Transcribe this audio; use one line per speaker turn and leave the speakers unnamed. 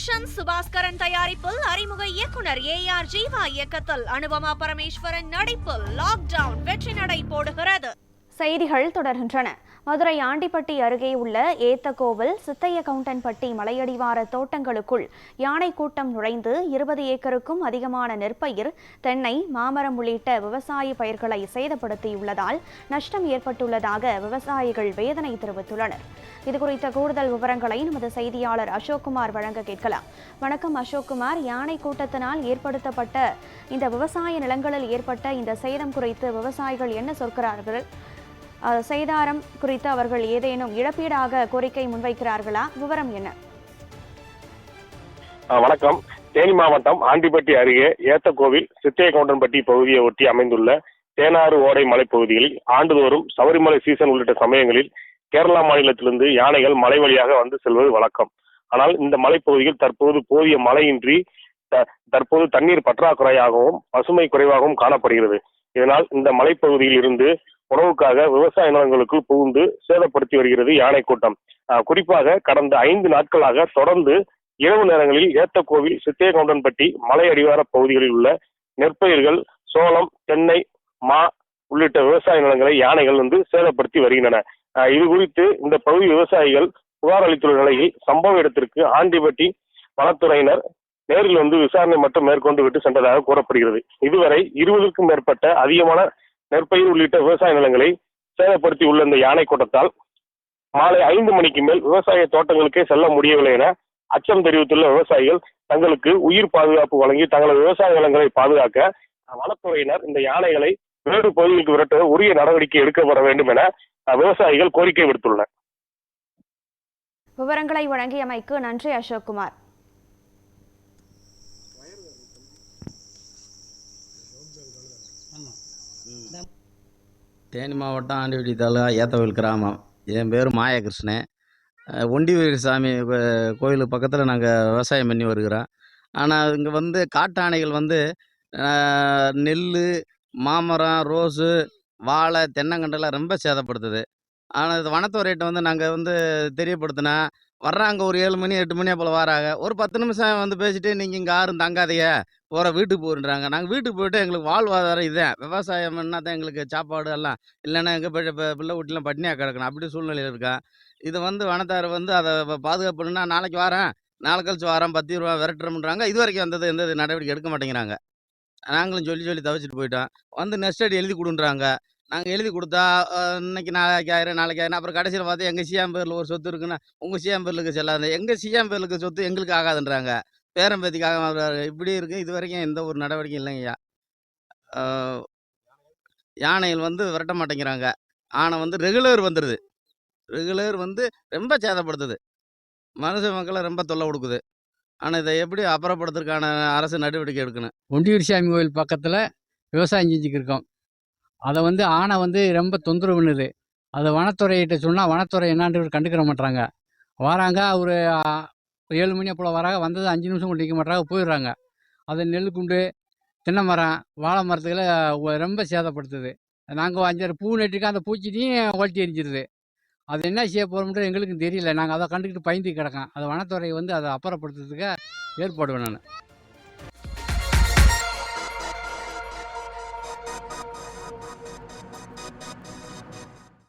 Action Subaskaran தயாரிப்பில் அறிமுக இயக்குனர் ஏ ஆர் ஜீவா இயக்கத்தில் அனுபமா பரமேஸ்வரன் நடிப்பில் லாக்டவுன் வெற்றி நடை போடுகிறது.
செய்திகள் தொடர்கின்றன. மதுரை ஆண்டிப்பட்டி அருகே உள்ள ஏத்தகோவில் சித்தைய கவுண்டன்பட்டி மலையடிவார தோட்டங்களுக்குள் யானை கூட்டம் நுழைந்து இருபது ஏக்கருக்கும் அதிகமான நெற்பயிர் தென்னை மாமரம் உள்ளிட்ட விவசாய பயிர்களை சேதப்படுத்தியுள்ளதால் நஷ்டம் ஏற்பட்டுள்ளதாக விவசாயிகள் வேதனை தெரிவித்துள்ளனர். இதுகுறித்த கூடுதல் விவரங்களை நமது செய்தியாளர் அசோக்குமார் வழங்க கேட்கலாம். வணக்கம் அசோக்குமார். யானை கூட்டத்தினால் ஏற்படுத்தப்பட்ட இந்த விவசாய நிலங்களில் ஏற்பட்ட இந்த சேதம் குறித்து விவசாயிகள் என்ன சொல்கிறார்கள்? அஹ், குறித்து அவர்கள் ஏதேனும் இழப்பீடாக கோரிக்கை முன்வைக்கிறார்களா? விவரம் என்ன?
வணக்கம். தேனி மாவட்டம் ஆண்டிப்பட்டி அருகே ஏத்தக்கோவில் சித்தையகவுண்டன்பட்டி பகுதியை ஒட்டி அமைந்துள்ள தேனாறு ஓடை மலைப்பகுதிகளில் ஆண்டுதோறும் சபரிமலை சீசன் உள்ளிட்ட சமயங்களில் கேரளா மாநிலத்திலிருந்து யானைகள் மலை வழியாக வந்து செல்வது வழக்கம். ஆனால் இந்த மலைப்பகுதியில் தற்போது போதிய மழையின்றி த- தற்போது தண்ணீர் பற்றாக்குறையாகவும் பசுமை குறைவாகவும் காணப்படுகிறது. இதனால் இந்த மலைப்பகுதியில் இருந்து உணவுக்காக விவசாய நிலங்களுக்கு புகுந்து சேதப்படுத்தி வருகிறது யானை கூட்டம். குறிப்பாக கடந்த ஐந்து நாட்களாக தொடர்ந்து இரவு நேரங்களில் ஏத்தக்கோவில் சித்தையகவுண்டன்பட்டி மலை அடிவார பகுதிகளில் உள்ள நெற்பயிர்கள் சோளம் தென்னை மா உள்ளிட்ட விவசாய நிலங்களை யானைகள் வந்து சேதப்படுத்தி வருகின்றன. அஹ் இது குறித்து இந்த பகுதி விவசாயிகள் புகார் அளித்துள்ள நிலையில் சம்பவ இடத்திற்கு ஆண்டிப்பட்டி வனத்துறையினர் நேரில் வந்து விசாரணை மட்டும் மேற்கொண்டு விட்டு சென்றதாக கூறப்படுகிறது. இதுவரை இருபதுக்கும் மேற்பட்ட அதிகமான நெற்பயிர் உள்ளிட்ட விவசாய நிலங்களை சேதப்படுத்தி உள்ள இந்த யானை கூட்டத்தால் மாலை ஐந்து மணிக்கு மேல் விவசாய தோட்டங்களுக்கே செல்ல முடியவில்லை என அச்சம் தெரிவித்துள்ள விவசாயிகள் தங்களுக்கு உயிர் பாதுகாப்பு வழங்கி தங்களது விவசாய நிலங்களை பாதுகாக்க வனத்துறையினர் இந்த யானைகளை வேறு பகுதிகளுக்கு விரட்ட உரிய நடவடிக்கை எடுக்கப்பட வேண்டும் என விவசாயிகள் கோரிக்கை விடுத்துள்ளனர்.
விவரங்களை வழங்கியமைக்கு நன்றி அசோக்குமார்
தேனி மாவட்டம் ஆண்டிவட்டி தாலுகா ஏத்தவில் கிராமம். என் பேர் மாயகிருஷ்ணன். அஹ் சாமி கோ- கோயில் பக்கத்தில் நாங்கள் விவசாயம் பண்ணி வருகிறோம். ஆனால் இங்கே வந்து காட்டானைகள் வந்து நெல் மாமரம் ரோஸு வாழை தென்னங்கண்டெல்லாம் ரொம்ப சேதப்படுத்துது. ஆனால் இது வனத்துறையிட்ட வந்து நாங்கள் வந்து தெரியப்படுத்தினா வர்றாங்க ஒரு ஏழு மணி எட்டு மணி போல் வராங்க. ஒரு பத்து நிமிஷம் வந்து பேசிட்டு நீங்கள் இங்கே யாரும் தங்காதீங்க. போகிற வீட்டுக்கு போகிறன்றாங்க நாங்கள் வீட்டுக்கு போயிட்டு எங்களுக்கு வாழ்வாதாரம் இதுதான் விவசாயம் பண்ணால் தான் எங்களுக்கு சாப்பாடு எல்லாம் இல்லைன்னா எங்கள் பிள்ளை பிள்ளை வீட்டிலாம் பட்னியாக கிடக்கணும். அப்படி சூழ்நிலையில் இருக்கா. இது வந்து வனத்தார் வந்து அதை பாதுகாப்புன்னா நாளைக்கு வரேன். நாளை கழிச்சு வரேன் பத்து ரூபா விரட்டுறோம்ன்றாங்க இது வரைக்கும் வந்தது எந்த இது நடவடிக்கை எடுக்க மாட்டேங்கிறாங்க. நாங்களும் சொல்லி சொல்லி தவிச்சிட்டு போயிட்டோம். வந்து நெக்ஸ்ட் எழுதி கொடுன்றாங்க. நாங்கள் எழுதி கொடுத்தா இன்னைக்கு நாளைக்கு ஆயிரம் நாளைக்கு ஆயிரம். அப்புறம் கடைசியில் பார்த்தா எங்கள் சிஎம் பேரில் ஒரு சொத்து இருக்குன்னா உங்கள் சியாம் பேருக்கு செல்லாது. எங்கள் சியாம் பேருக்கு சொத்து எங்களுக்கு ஆகாதுன்றாங்க. பேரம்பேத்திக்காக இப்படி இருக்கு. இது வரைக்கும் எந்த ஒரு நடவடிக்கையும் இல்லைங்கய்யா யானைகள் வந்து விரட்ட மாட்டேங்கிறாங்க. ஆனை வந்து ரெகுலர் வந்துடுது ரெகுலர் வந்து ரொம்ப சேதப்படுத்துது. மனுஷ மக்களை ரொம்ப தொல்லை கொடுக்குது. ஆனால் இதை எப்படி அப்புறப்படுத்துறதுக்கான அரசு நடவடிக்கை எடுக்கணும்?
ஒண்டியூர் சாமி கோயில் பக்கத்தில் விவசாயம் செஞ்சுக்கிருக்கோம் அதை வந்து ஆனை வந்து ரொம்ப தொந்தரவு பண்ணுது. அதை வனத்துறையிட்ட சொன்னால் வனத்துறை என்னான்னு கண்டுக்கிற மாட்டாங்க வராங்க ஒரு ஏழு மணி போல் வராங்க வந்தது அஞ்சு நிமிஷம் கூட நிற்க மாட்டாங்க போயிடுறாங்க. அது நெல் குண்டு தென்னை மரம் வாழை மரத்துக்களை ரொம்ப சேதப்படுத்துது. நாங்கள் அஞ்சாறு பூ நட்டுருக்கோம் அந்த பூச்சிட்டையும் ஒழட்டி எரிஞ்சிருது. அது என்ன செய்ய போகிறோம்ன்றது எங்களுக்கும் தெரியல. நாங்கள் அதை கண்டுக்கிட்டு பயந்து கிடக்கோம். அது வனத்துறை வந்து அதை அப்புறப்படுத்துறதுக்கு ஏற்பாடு நான்